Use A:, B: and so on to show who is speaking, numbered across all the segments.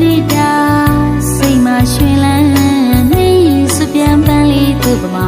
A: နေ့တာစိတ်မှာရှင်လန်းနေစပြန်ပန်းလေးသူ့ပမာ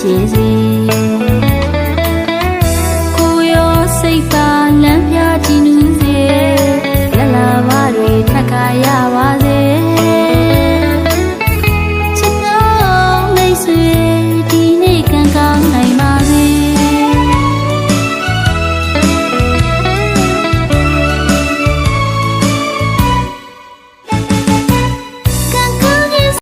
A: ကြစေ